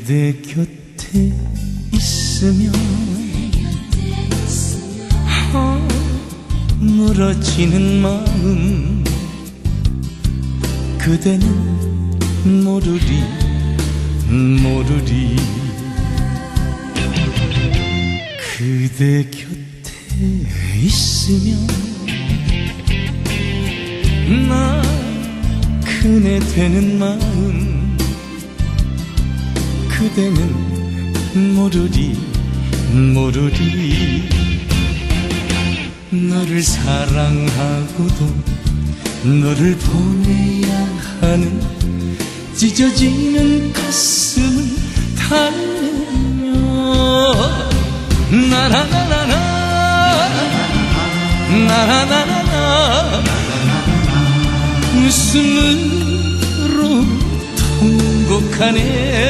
그대 곁에 있으면 허물어지는 마음 그대는 모르리 모르리. 그대 곁에 있으면 나 그네 되는 마음 그대는 모르리 모르리. 너를 사랑하고도 너를 보내야 하는 찢어지는 가슴을 달래며. 나나나나나 나나나나나. 웃음으로 통곡하네